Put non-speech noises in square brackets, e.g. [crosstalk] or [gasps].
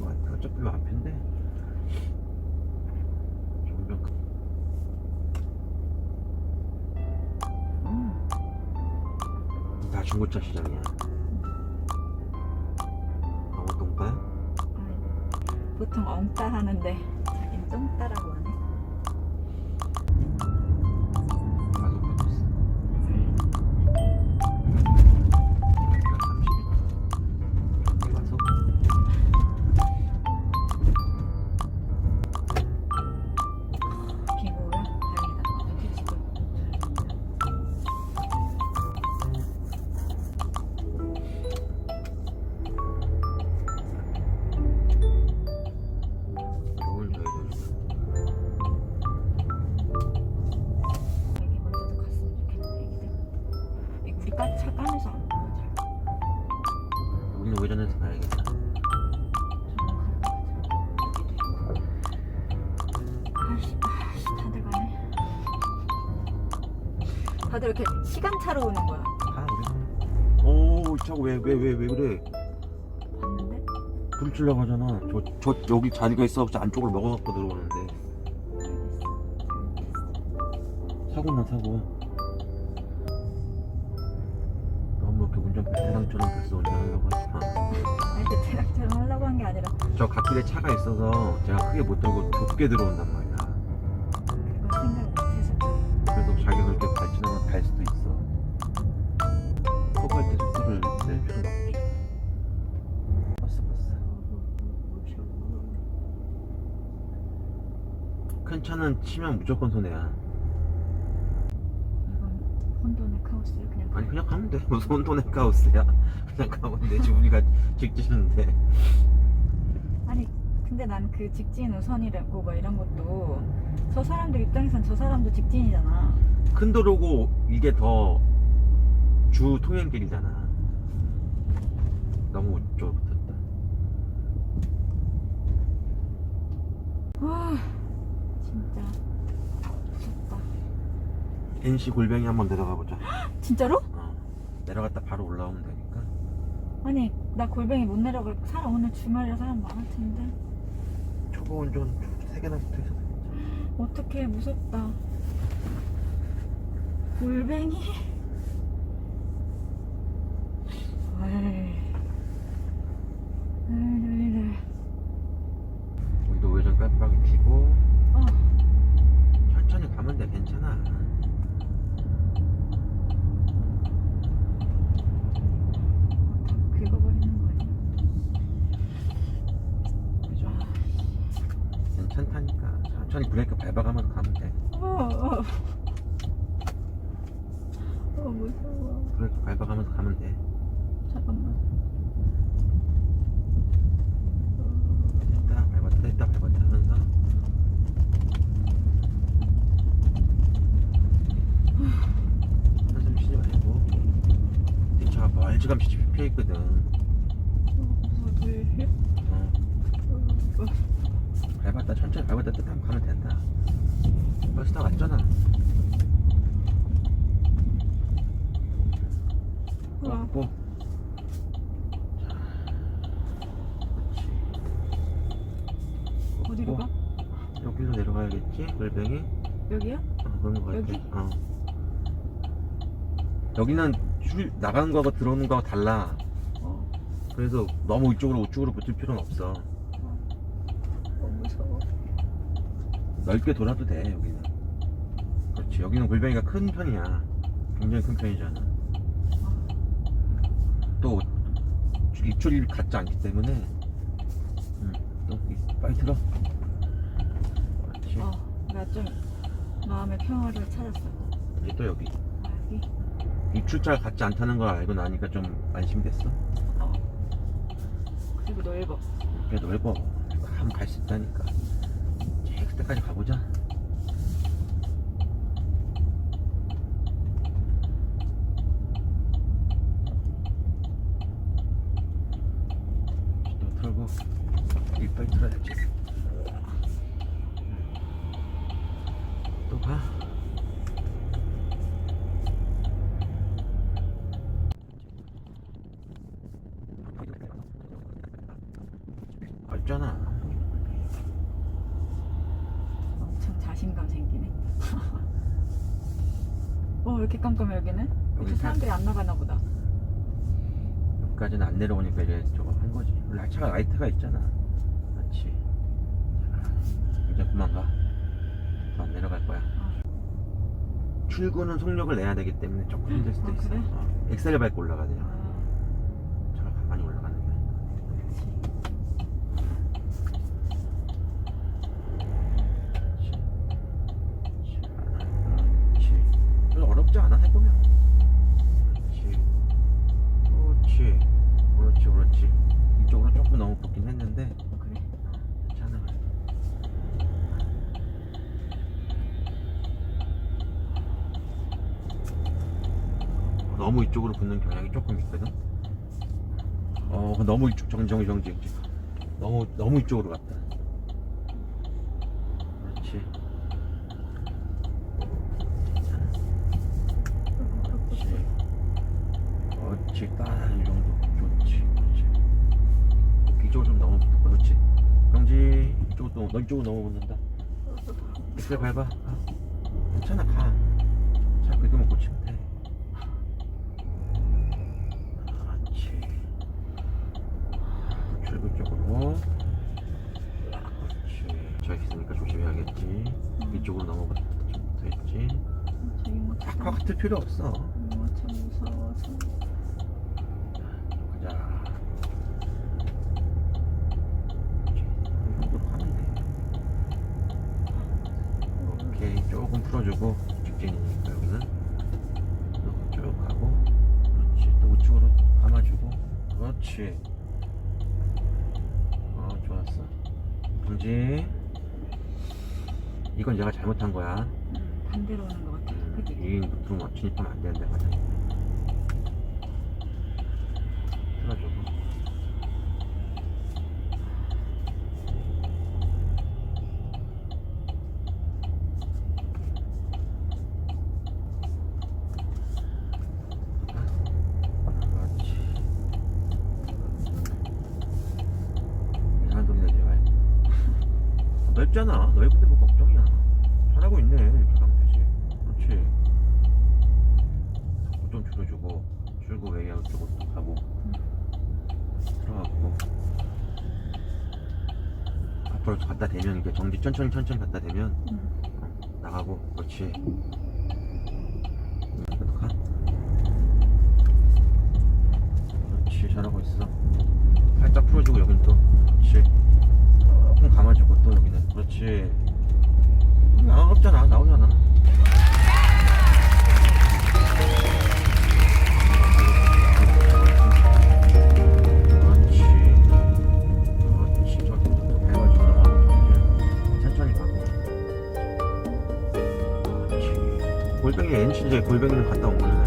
것 같아. 어차피 요 앞인데. 정면 가- 음. 다 중고차 시장이야. 강호동가? 아이, 보통 엉따 하는데 자긴 쫑따라고 하네. 다들 이렇게 시간차로 오는 거야. 아 우리. 오 자꾸 왜왜 왜 왜 그래? 봤는데? 불 치려고 하잖아. 저, 저 여기 자리가 있어. 저 안쪽으로 먹어갖고 들어오는데. 사고 나 사고. 너무 이렇게 운전 베테랑처럼 벌써 운전하려고 하지 마. 아니, 그 대략처럼 하려고 한 게 아니라 저 갓길에 차가 있어서 제가 크게 못 들고 좁게 들어온단 말이야. 큰 차는 치면 무조건 손해야. 이건 혼돈의 카오스를 그냥 아니 그냥 가면 돼. 무슨 혼돈의 카오스야. [laughs] 그냥 가면 되지. 우리가 직진인데. 아니 근데 난 그 직진 우선이라고 뭐 이런 것도 저 사람들 입장에선 저 사람도 직진이잖아 큰 도로고 이게 더 주 통행길이잖아. 너무 붙었다. 와 진짜 무섭다 NC 골뱅이 한번 내려가 보자. [gasps] 진짜로? 어. 내려갔다 바로 올라오면 되니까. 아니 나 골뱅이 못 내려갈 사람 오늘 주말이라 사람 많을 텐데 초보 운전 세 개나 붙어 있어. 어떡해 무섭다 골뱅이 에이 우리도 외전 깜빡이 켜고 어 천천히 가면 돼. 괜찮아. 긁어버리는 거 아니야? 그죠? 괜찮다니까. 천천히 브레이크 밟아가면서 가면 돼. 어, 어. 어 무서워 브레이크 밟아가면서 가면 돼. 잠깐만 됐다 밟았다 됐다 밟았다 하면서 [sighs] 한숨 쉬지 말고 이 차가 멀찌감치 펴 있거든. 어디? 어. 밟았다 천천히 밟았다 뜯다 가면 된다. 벌써 다 왔잖아. 왔고. 어디로 가? 여기로 내려가야겠지? 골뱅이? 여기야? 어, 그런 거 같아. 여기? 어. 여기는 출, 나가는 거하고 들어오는 거하고 달라. 어, 그래서 너무 이쪽으로 우측으로 붙을 필요는 없어. 어 무서워. 넓게 돌아도 돼, 여기는. 그렇지. 여기는 골뱅이가 큰 편이야. 굉장히 큰 편이잖아. 또 입출이 같지 않기 때문에. 응. 또 이- 빨리 들어. 그렇지. 어, 나좀 마음의 평화를 찾았어. 이제 또 여기. 아, 여기. 입출자가 같지 않다는 걸 알고 나니까 좀 안심이 됐어. 어. 그리고 넓어. 꽤 넓어. 한번 갈 수 있다니까. 제 그때까지 가보자. 또 털고 이빨 틀어야지. 또 가. 아니 넓잖아. 엄청 자신감 생기네. 어, 왜 이렇게 깜깜해 여기는? 여기 사람들이 안 나가나 보다. 여기까지는 안 내려오니까 이제 저거 한 거지. 원래 차가 라이트가 있잖아. 그렇지. 자, 이제 그만 가. 더 안 내려갈 거야. 어. 출구는 속력을 내야 되기 때문에 조금 힘들 수도 아, 있어. 그래? 어, 엑셀을 밟고 올라가야 돼요. 아, 차가 가만히 올라가는 게 아니라. 그렇지. 그렇지. 별로 어렵지 않아 해보면. 그렇지. 그렇지. 그렇지, 그렇지. 이쪽으로 조금 너무 붙긴 했는데 그래. 괜찮아. 너무 이쪽으로 붙는 경향이 조금 있거든. 어, 너무 이쪽 정정 정지. 너무 너무 이쪽으로 갔다. 그렇지. 그렇지. 그렇지. 딱이 정도. 좋지. 그렇지. 이쪽으로 좀 넘어 그렇지. 정지. 이쪽으로 너 이쪽으로 넘어 붙는다. 엑셀 밟아. 가. 괜찮아 가. 자 그래도만 고치면 돼. 그렇지. 출구 쪽으로. 그렇지. 저 있으니까 조심해야겠지. 이쪽으로 넘어붙었지. 저기 뭐꽉 같을 필요 없어. 뭐참 무서워서. 가자. 그렇지. 이 정도로 가면 돼. 오케이 조금 풀어주고 직진이니까 여기는 또쭉 가고 그렇지. 또 우측으로 감아주고. 그렇지. 어 좋았어. 정지. 이건 내가 잘못한 거야. 음, 반대로 오는 것 같아. 그치? 이 들어오면 진입하면 안 되는데 맞아. 풀어주고 그렇지 이상한 소리 내지 말고 넓잖아. 넓은데 뭐 걱정이야. 잘하고 있네 이렇게 가면 되지. 그렇지. 자꾸 좀 줄여주고 출구 웨이아웃 쪽으로 또 가고. 들어가고. 앞으로 갖다 대면 이렇게 정지 천천히 천천히 갖다 대면. 음. 나가고. 그렇지 음, 그래도 가 그렇지 잘하고 있어 살짝 풀어주고 여긴 또 그렇지 조금 감아주고 또 여기는 그렇지. 안 어렵잖아 나오잖아. 그렇지. 그렇지. 저기 또 밟아주고 넘어가고 천천히 가고. 그렇지. 골뱅이 이제 골뱅이를 갔다 온 거야